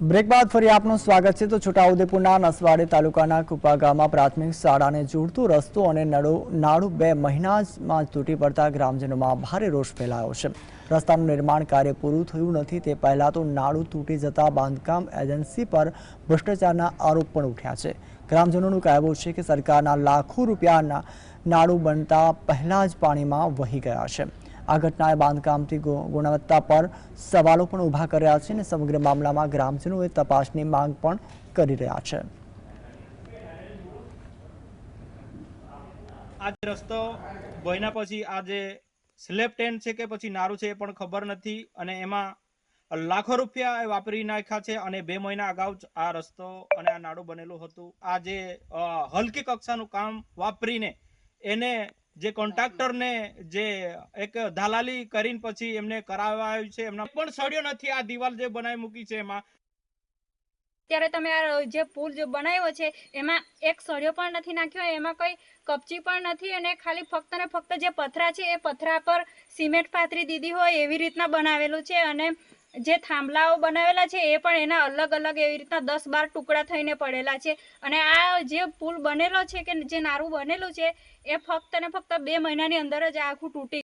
Break બાદ ફરી આપનું સ્વાગત છે. તો છોટાઉદેપુરના નસવાડી તાલુકાના કુપા ગામમાં પ્રાથમિક શાળાને જોડતો રસ્તો અને નાળું બે મહિનામાં તૂટી પડતા ગ્રામજનોમાં ભારે રોષ ફેલાયો છે. રસ્તાનું નિર્માણ કાર્ય પૂરું થયું નથી. તે પહેલાં તો નાળું તૂટી જતા બાંધકામ એજન્સી પર ભ્રષ્ટાચારના આરોપ પણ ઉઠ્યા છે. ગ્રામજનોનું કહેવું છે કે સરકારના લાખો રૂપિયાના નાળું બનતા પહેલાં જ પાણીમાં વહી ગયા છે. આ ઘટનાએ બાંધકામથી ગુણવત્તા પર સવાલો પણ ઊભા કર્યા છે અને સમગ્ર મામલામાં ગ્રામજનોએ તપાસની માંગ પણ કરી રહ્યા છે. આ જે રસ્તો ભોયના પછી આ જે ટેન્ટ છે કે પછી નારું છે એ પણ ખબર નથી અને એમાં લાખો રૂપિયા વાપરી નાખ્યા છે અને બે મહિના અગાઉ જ આ રસ્તો અને આ નાડું બનેલું હતું. આ જે હલકી કક્ષાનું કામ વાપરીને એને જે કોન્ટ્રાક્ટરને જે એક દલાલી કરીને પછી એમને કરાવાયું છે, એમના પણ સડ્યો નથી આ દિવાલ જે બનાવી મૂકી છે એમાં. ત્યારે તમે આ જે પુલ જે બનાવ્યો છે, એમાં એક સળિયો પણ નથી નાખ્યો, એમાં કોઈ કપચી પણ નથી અને ખાલી ફક્ત ને ફક્ત જે પથરા છે, એ પથરા પર સિમેન્ટ પાથરી દીધી હોય એવી રીતના બનાવેલું છે અને જે થાંભલાઓ બનાવેલા છે એ પણ એના અલગ અલગ એવી રીતના દસ બાર ટુકડા થઈને પડેલા છે. અને આ જે પુલ બનેલો છે કે જે નારું બનેલું છે, એ ફક્ત ને ફક્ત બે મહિનાની અંદર જ આખું તૂટી